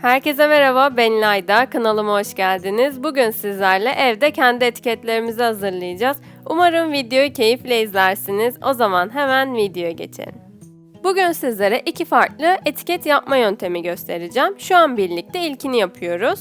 Herkese merhaba, ben İlayda. Kanalıma hoş geldiniz. Bugün sizlerle evde kendi etiketlerimizi hazırlayacağız. Umarım videoyu keyifle izlersiniz. O zaman hemen videoya geçelim. Bugün sizlere iki farklı etiket yapma yöntemi göstereceğim. Şu an birlikte ilkini yapıyoruz.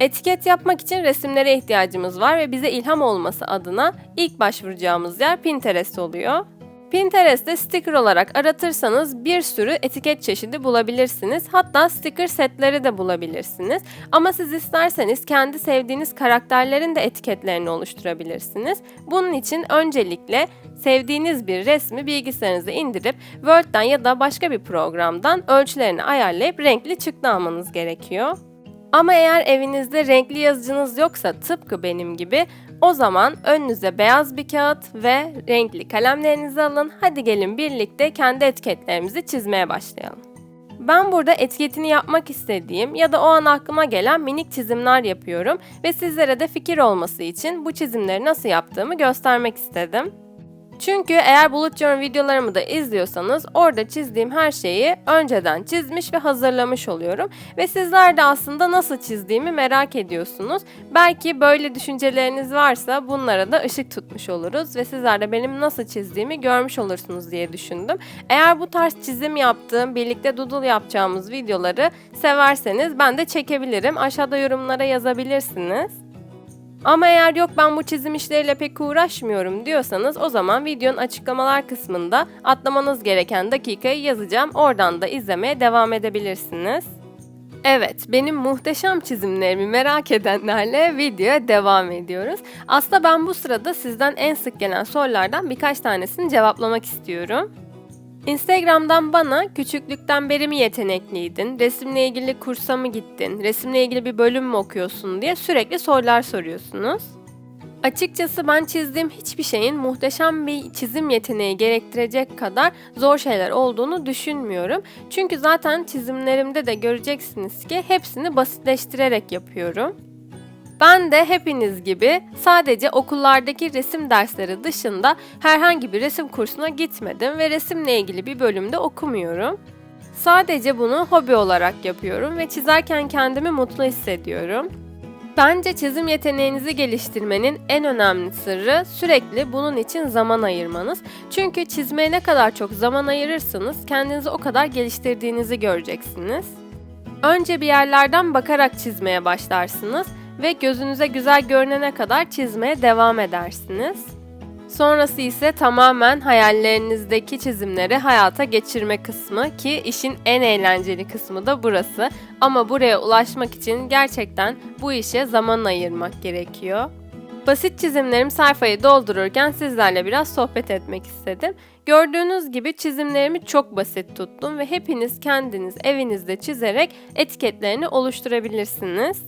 Etiket yapmak için resimlere ihtiyacımız var ve bize ilham olması adına ilk başvuracağımız yer Pinterest oluyor. Pinterest'te sticker olarak aratırsanız bir sürü etiket çeşidi bulabilirsiniz. Hatta sticker setleri de bulabilirsiniz. Ama siz isterseniz kendi sevdiğiniz karakterlerin de etiketlerini oluşturabilirsiniz. Bunun için öncelikle sevdiğiniz bir resmi bilgisayarınıza indirip Word'den ya da başka bir programdan ölçülerini ayarlayıp renkli çıktı almanız gerekiyor. Ama eğer evinizde renkli yazıcınız yoksa tıpkı benim gibi o zaman önünüze beyaz bir kağıt ve renkli kalemlerinizi alın. Hadi gelin birlikte kendi etiketlerimizi çizmeye başlayalım. Ben burada etiketini yapmak istediğim ya da o an aklıma gelen minik çizimler yapıyorum ve sizlere de fikir olması için bu çizimleri nasıl yaptığımı göstermek istedim. Çünkü eğer Bullet Journal videolarımı da izliyorsanız orada çizdiğim her şeyi önceden çizmiş ve hazırlamış oluyorum. Ve sizler de aslında nasıl çizdiğimi merak ediyorsunuz. Belki böyle düşünceleriniz varsa bunlara da ışık tutmuş oluruz ve sizler de benim nasıl çizdiğimi görmüş olursunuz diye düşündüm. Eğer bu tarz çizim yaptığım, birlikte doodle yapacağımız videoları severseniz ben de çekebilirim. Aşağıda yorumlara yazabilirsiniz. Ama eğer yok ben bu çizim işleriyle pek uğraşmıyorum diyorsanız o zaman videonun açıklamalar kısmında atlamanız gereken dakikayı yazacağım. Oradan da izlemeye devam edebilirsiniz. Evet, benim muhteşem çizimlerimi merak edenlerle videoya devam ediyoruz. Aslında ben bu sırada sizden en sık gelen sorulardan birkaç tanesini cevaplamak istiyorum. Instagram'dan bana küçüklükten beri mi yetenekliydin, resimle ilgili kursa mı gittin, resimle ilgili bir bölüm mü okuyorsun diye sürekli sorular soruyorsunuz. Açıkçası ben çizdiğim hiçbir şeyin muhteşem bir çizim yeteneği gerektirecek kadar zor şeyler olduğunu düşünmüyorum. Çünkü zaten çizimlerimde de göreceksiniz ki hepsini basitleştirerek yapıyorum. Ben de hepiniz gibi sadece okullardaki resim dersleri dışında herhangi bir resim kursuna gitmedim ve resimle ilgili bir bölümde okumuyorum. Sadece bunu hobi olarak yapıyorum ve çizerken kendimi mutlu hissediyorum. Bence çizim yeteneğinizi geliştirmenin en önemli sırrı sürekli bunun için zaman ayırmanız. Çünkü çizmeye ne kadar çok zaman ayırırsanız kendinizi o kadar geliştirdiğinizi göreceksiniz. Önce bir yerlerden bakarak çizmeye başlarsınız ve gözünüze güzel görünene kadar çizmeye devam edersiniz. Sonrası ise tamamen hayallerinizdeki çizimleri hayata geçirme kısmı ki işin en eğlenceli kısmı da burası. Ama buraya ulaşmak için gerçekten bu işe zaman ayırmak gerekiyor. Basit çizimlerim sayfayı doldururken sizlerle biraz sohbet etmek istedim. Gördüğünüz gibi çizimlerimi çok basit tuttum ve hepiniz kendiniz evinizde çizerek etiketlerini oluşturabilirsiniz.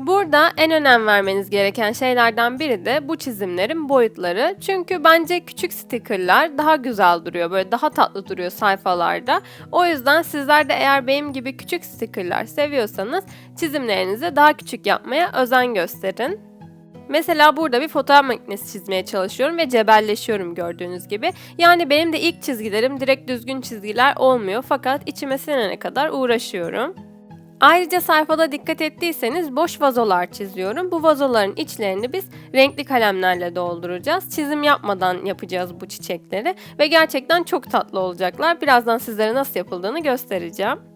Burada en önem vermeniz gereken şeylerden biri de bu çizimlerin boyutları. Çünkü bence küçük stickerlar daha güzel duruyor. Böyle daha tatlı duruyor sayfalarda. O yüzden sizler de eğer benim gibi küçük stickerlar seviyorsanız çizimlerinizi daha küçük yapmaya özen gösterin. Mesela burada bir fotoğraf makinesi çizmeye çalışıyorum ve cebelleşiyorum gördüğünüz gibi. Yani benim de ilk çizgilerim direkt düzgün çizgiler olmuyor fakat içime sinene kadar uğraşıyorum. Ayrıca sayfada dikkat ettiyseniz boş vazolar çiziyorum. Bu vazoların içlerini biz renkli kalemlerle dolduracağız. Çizim yapmadan yapacağız bu çiçekleri ve gerçekten çok tatlı olacaklar. Birazdan sizlere nasıl yapıldığını göstereceğim.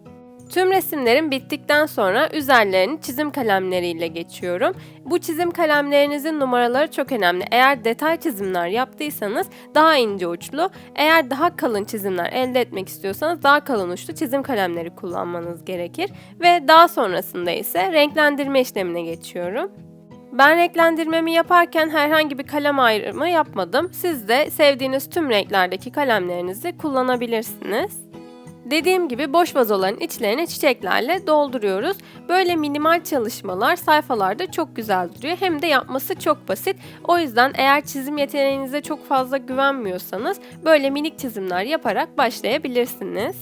Tüm resimlerim bittikten sonra üzerlerini çizim kalemleriyle geçiyorum. Bu çizim kalemlerinizin numaraları çok önemli. Eğer detay çizimler yaptıysanız daha ince uçlu, eğer daha kalın çizimler elde etmek istiyorsanız daha kalın uçlu çizim kalemleri kullanmanız gerekir. Ve daha sonrasında ise renklendirme işlemine geçiyorum. Ben renklendirmemi yaparken herhangi bir kalem ayrımı yapmadım. Siz de sevdiğiniz tüm renklerdeki kalemlerinizi kullanabilirsiniz. Dediğim gibi boş vazoların içlerini çiçeklerle dolduruyoruz. Böyle minimal çalışmalar sayfalarda çok güzel duruyor. Hem de yapması çok basit. O yüzden eğer çizim yeteneğinize çok fazla güvenmiyorsanız böyle minik çizimler yaparak başlayabilirsiniz.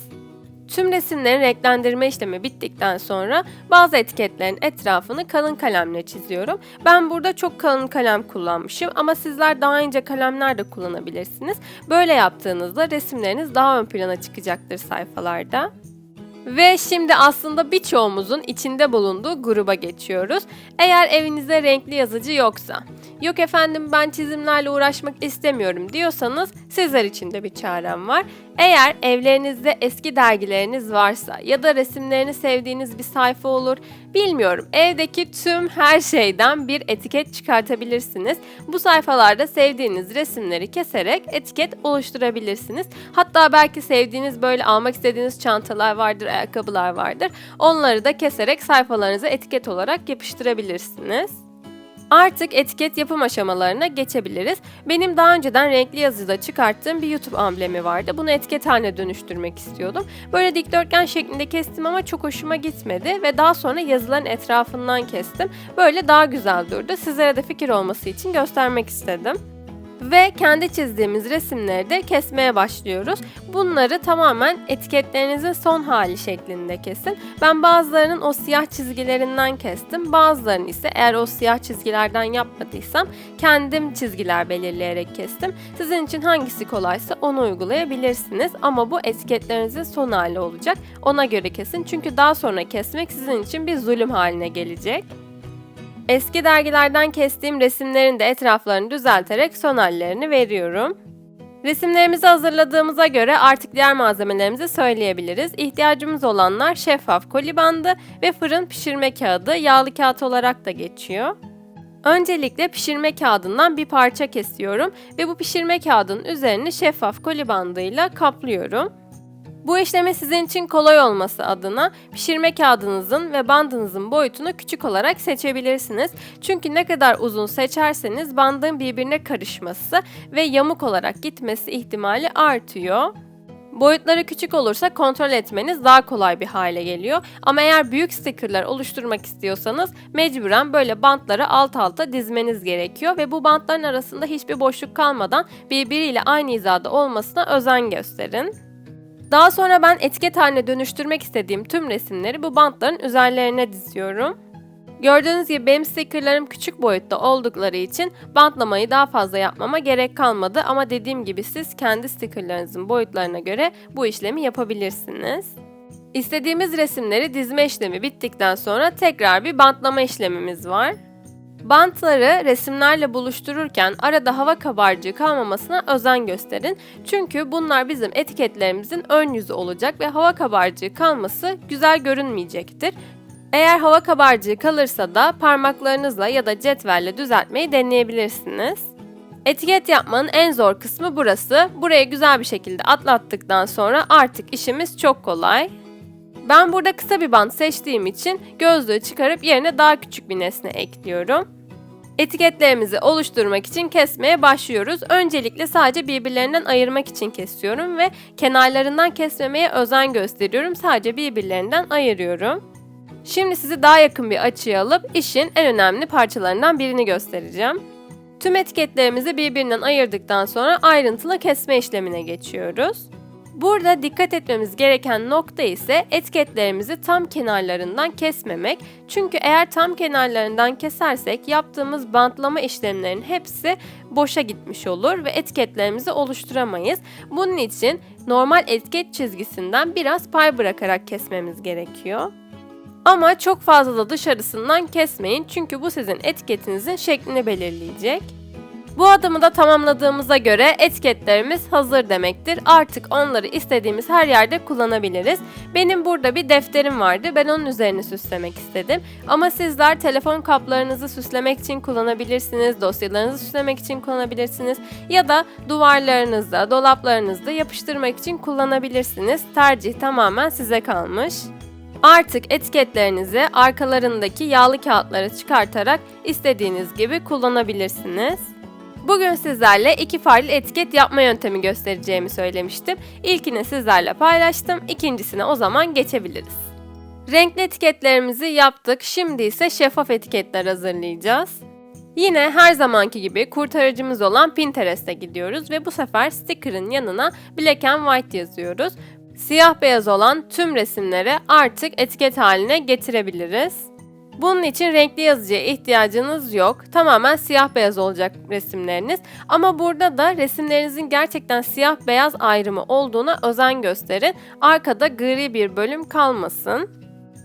Tüm resimlerin renklendirme işlemi bittikten sonra bazı etiketlerin etrafını kalın kalemle çiziyorum. Ben burada çok kalın kalem kullanmışım ama sizler daha ince kalemler de kullanabilirsiniz. Böyle yaptığınızda resimleriniz daha ön plana çıkacaktır sayfalarda. Ve şimdi aslında birçoğumuzun içinde bulunduğu gruba geçiyoruz. Eğer evinizde renkli yazıcı yoksa, yok efendim ben çizimlerle uğraşmak istemiyorum diyorsanız sizler için de bir çarem var. Eğer evlerinizde eski dergileriniz varsa ya da resimlerini sevdiğiniz bir sayfa olur, bilmiyorum evdeki tüm her şeyden bir etiket çıkartabilirsiniz. Bu sayfalarda sevdiğiniz resimleri keserek etiket oluşturabilirsiniz. Hatta belki sevdiğiniz böyle almak istediğiniz çantalar vardır, ayakkabılar vardır. Onları da keserek sayfalarınıza etiket olarak yapıştırabilirsiniz. Artık etiket yapım aşamalarına geçebiliriz. Benim daha önceden renkli yazıda çıkarttığım bir YouTube amblemi vardı. Bunu etiket haline dönüştürmek istiyordum. Böyle dikdörtgen şeklinde kestim ama çok hoşuma gitmedi ve daha sonra yazıların etrafından kestim. Böyle daha güzel durdu. Sizlere de fikir olması için göstermek istedim ve kendi çizdiğimiz resimleri de kesmeye başlıyoruz. Bunları tamamen etiketlerinizin son hali şeklinde kesin. Ben bazılarının o siyah çizgilerinden kestim. Bazılarını ise eğer o siyah çizgilerden yapmadıysam kendim çizgiler belirleyerek kestim. Sizin için hangisi kolaysa onu uygulayabilirsiniz ama bu etiketlerinizin son hali olacak. Ona göre kesin çünkü daha sonra kesmek sizin için bir zulüm haline gelecek. Eski dergilerden kestiğim resimlerin de etraflarını düzelterek son hallerini veriyorum. Resimlerimizi hazırladığımıza göre artık diğer malzemelerimizi söyleyebiliriz. İhtiyacımız olanlar şeffaf koli bandı ve fırın pişirme kağıdı, yağlı kağıt olarak da geçiyor. Öncelikle pişirme kağıdından bir parça kesiyorum ve bu pişirme kağıdının üzerini şeffaf koli bandıyla kaplıyorum. Bu işlemi sizin için kolay olması adına pişirme kağıdınızın ve bandınızın boyutunu küçük olarak seçebilirsiniz. Çünkü ne kadar uzun seçerseniz bandın birbirine karışması ve yamuk olarak gitmesi ihtimali artıyor. Boyutları küçük olursa kontrol etmeniz daha kolay bir hale geliyor. Ama eğer büyük stickerlar oluşturmak istiyorsanız mecburen böyle bantları alt alta dizmeniz gerekiyor ve bu bantların arasında hiçbir boşluk kalmadan birbiriyle aynı hizada olmasına özen gösterin. Daha sonra ben etiket haline dönüştürmek istediğim tüm resimleri bu bantların üzerlerine diziyorum. Gördüğünüz gibi benim stickerlarım küçük boyutta oldukları için bantlamayı daha fazla yapmama gerek kalmadı ama dediğim gibi siz kendi stickerlarınızın boyutlarına göre bu işlemi yapabilirsiniz. İstediğimiz resimleri dizme işlemi bittikten sonra tekrar bir bantlama işlemimiz var. Bantları resimlerle buluştururken arada hava kabarcığı kalmamasına özen gösterin. Çünkü bunlar bizim etiketlerimizin ön yüzü olacak ve hava kabarcığı kalması güzel görünmeyecektir. Eğer hava kabarcığı kalırsa da parmaklarınızla ya da cetvelle düzeltmeyi deneyebilirsiniz. Etiket yapmanın en zor kısmı burası. Burayı güzel bir şekilde atlattıktan sonra artık işimiz çok kolay. Ben burada kısa bir bant seçtiğim için gözlüğü çıkarıp yerine daha küçük bir nesne ekliyorum. Etiketlerimizi oluşturmak için kesmeye başlıyoruz. Öncelikle sadece birbirlerinden ayırmak için kesiyorum ve kenarlarından kesmemeye özen gösteriyorum. Sadece birbirlerinden ayırıyorum. Şimdi sizi daha yakın bir açıya alıp işin en önemli parçalarından birini göstereceğim. Tüm etiketlerimizi birbirinden ayırdıktan sonra ayrıntılı kesme işlemine geçiyoruz. Burada dikkat etmemiz gereken nokta ise etiketlerimizi tam kenarlarından kesmemek. Çünkü eğer tam kenarlarından kesersek yaptığımız bantlama işlemlerinin hepsi boşa gitmiş olur ve etiketlerimizi oluşturamayız. Bunun için normal etiket çizgisinden biraz pay bırakarak kesmemiz gerekiyor. Ama çok fazla da dışarısından kesmeyin çünkü bu sizin etiketinizin şeklini belirleyecek. Bu adımı da tamamladığımıza göre etiketlerimiz hazır demektir. Artık onları istediğimiz her yerde kullanabiliriz. Benim burada bir defterim vardı. Ben onun üzerine süslemek istedim. Ama sizler telefon kaplarınızı süslemek için kullanabilirsiniz. Dosyalarınızı süslemek için kullanabilirsiniz. Ya da duvarlarınızda, dolaplarınızda yapıştırmak için kullanabilirsiniz. Tercih tamamen size kalmış. Artık etiketlerinizi arkalarındaki yağlı kağıtları çıkartarak istediğiniz gibi kullanabilirsiniz. Bugün sizlerle iki farklı etiket yapma yöntemi göstereceğimi söylemiştim. İlkini sizlerle paylaştım, ikincisine o zaman geçebiliriz. Renkli etiketlerimizi yaptık, şimdi ise şeffaf etiketler hazırlayacağız. Yine her zamanki gibi kurtarıcımız olan Pinterest'e gidiyoruz ve bu sefer sticker'ın yanına Black and White yazıyoruz. Siyah beyaz olan tüm resimleri artık etiket haline getirebiliriz. Bunun için renkli yazıcıya ihtiyacınız yok. Tamamen siyah beyaz olacak resimleriniz. Ama burada da resimlerinizin gerçekten siyah beyaz ayrımı olduğuna özen gösterin. Arkada gri bir bölüm kalmasın.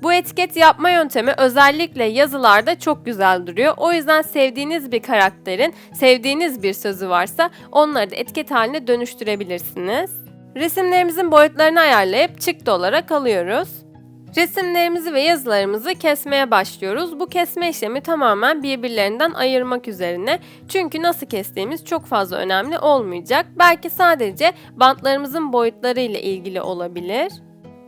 Bu etiket yapma yöntemi özellikle yazılarda çok güzel duruyor. O yüzden sevdiğiniz bir karakterin, sevdiğiniz bir sözü varsa onları da etiket haline dönüştürebilirsiniz. Resimlerimizin boyutlarını ayarlayıp çıktı olarak alıyoruz. Resimlerimizi ve yazılarımızı kesmeye başlıyoruz. Bu kesme işlemi tamamen birbirlerinden ayırmak üzerine. Çünkü nasıl kestiğimiz çok fazla önemli olmayacak. Belki sadece bantlarımızın boyutları ile ilgili olabilir.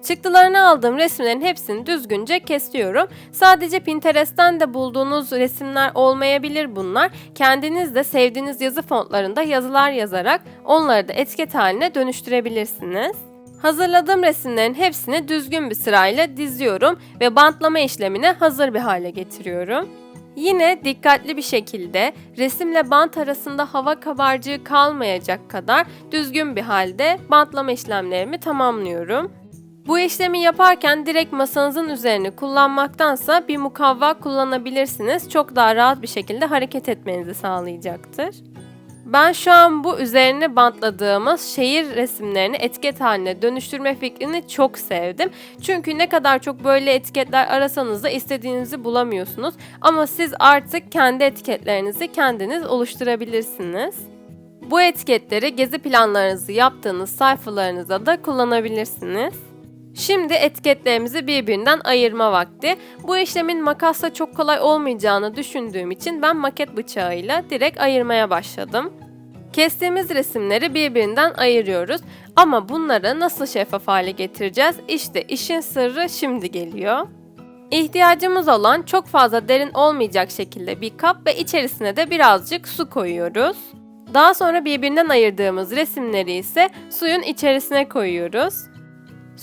Çıktılarını aldığım resimlerin hepsini düzgünce kesiyorum. Sadece Pinterest'ten de bulduğunuz resimler olmayabilir bunlar. Kendiniz de sevdiğiniz yazı fontlarında yazılar yazarak onları da etiket haline dönüştürebilirsiniz. Hazırladığım resimlerin hepsini düzgün bir sırayla diziyorum ve bantlama işlemine hazır bir hale getiriyorum. Yine dikkatli bir şekilde resimle bant arasında hava kabarcığı kalmayacak kadar düzgün bir halde bantlama işlemlerimi tamamlıyorum. Bu işlemi yaparken direkt masanızın üzerine kullanmaktansa bir mukavva kullanabilirsiniz. Çok daha rahat bir şekilde hareket etmenizi sağlayacaktır. Ben şu an bu üzerine bantladığımız şehir resimlerini etiket haline dönüştürme fikrini çok sevdim. Çünkü ne kadar çok böyle etiketler arasanız da istediğinizi bulamıyorsunuz. Ama siz artık kendi etiketlerinizi kendiniz oluşturabilirsiniz. Bu etiketleri gezi planlarınızı yaptığınız sayfalarınızda da kullanabilirsiniz. Şimdi etiketlerimizi birbirinden ayırma vakti. Bu işlemin makasla çok kolay olmayacağını düşündüğüm için ben maket bıçağıyla direkt ayırmaya başladım. Kestiğimiz resimleri birbirinden ayırıyoruz ama bunları nasıl şeffaf hale getireceğiz? İşte işin sırrı şimdi geliyor. İhtiyacımız olan çok fazla derin olmayacak şekilde bir kap ve içerisine de birazcık su koyuyoruz. Daha sonra birbirinden ayırdığımız resimleri ise suyun içerisine koyuyoruz.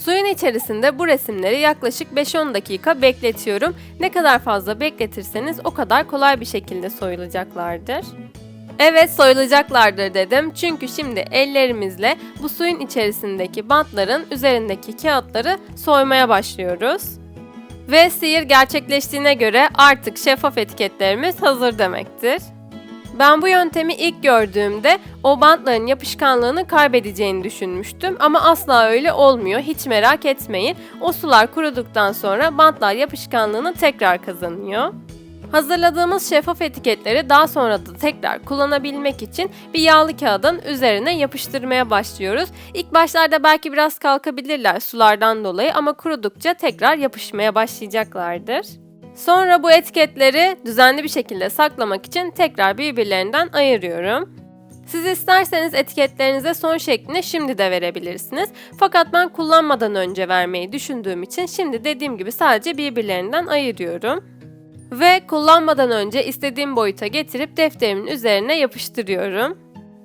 Suyun içerisinde bu resimleri yaklaşık 5-10 dakika bekletiyorum. Ne kadar fazla bekletirseniz o kadar kolay bir şekilde soyulacaklardır. Evet soyulacaklardır dedim çünkü şimdi ellerimizle bu suyun içerisindeki bantların üzerindeki kağıtları soymaya başlıyoruz. Ve sihir gerçekleştiğine göre artık şeffaf etiketlerimiz hazır demektir. Ben bu yöntemi ilk gördüğümde o bantların yapışkanlığını kaybedeceğini düşünmüştüm ama asla öyle olmuyor. Hiç merak etmeyin. O sular kuruduktan sonra bantlar yapışkanlığını tekrar kazanıyor. Hazırladığımız şeffaf etiketleri daha sonra da tekrar kullanabilmek için bir yağlı kağıdın üzerine yapıştırmaya başlıyoruz. İlk başlarda belki biraz kalkabilirler sulardan dolayı ama kurudukça tekrar yapışmaya başlayacaklardır. Sonra bu etiketleri düzenli bir şekilde saklamak için tekrar birbirlerinden ayırıyorum. Siz isterseniz etiketlerinize son şeklini şimdi de verebilirsiniz. Fakat ben kullanmadan önce vermeyi düşündüğüm için şimdi dediğim gibi sadece birbirlerinden ayırıyorum. Ve kullanmadan önce istediğim boyuta getirip defterimin üzerine yapıştırıyorum.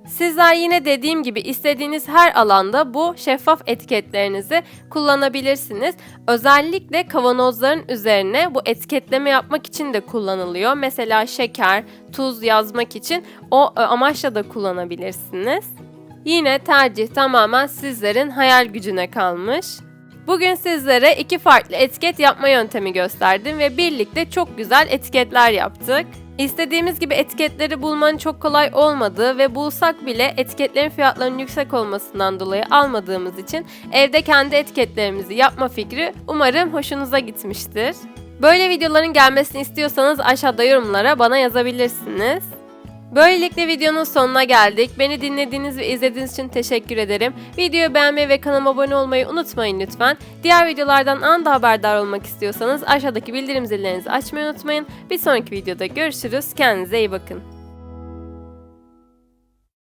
Sizler yine dediğim gibi istediğiniz her alanda bu şeffaf etiketlerinizi kullanabilirsiniz. Özellikle kavanozların üzerine bu etiketleme yapmak için de kullanılıyor. Mesela şeker, tuz yazmak için o e, amaçla da kullanabilirsiniz. Yine tercih tamamen sizlerin hayal gücüne kalmış. Bugün sizlere iki farklı etiket yapma yöntemi gösterdim ve birlikte çok güzel etiketler yaptık. İstediğimiz gibi etiketleri bulmanın çok kolay olmadığı ve bulsak bile etiketlerin fiyatlarının yüksek olmasından dolayı almadığımız için evde kendi etiketlerimizi yapma fikri umarım hoşunuza gitmiştir. Böyle videoların gelmesini istiyorsanız aşağıda yorumlara bana yazabilirsiniz. Böylelikle videonun sonuna geldik. Beni dinlediğiniz ve izlediğiniz için teşekkür ederim. Videoyu beğenmeyi ve kanalıma abone olmayı unutmayın lütfen. Diğer videolardan anında haberdar olmak istiyorsanız aşağıdaki bildirim zillerinizi açmayı unutmayın. Bir sonraki videoda görüşürüz. Kendinize iyi bakın.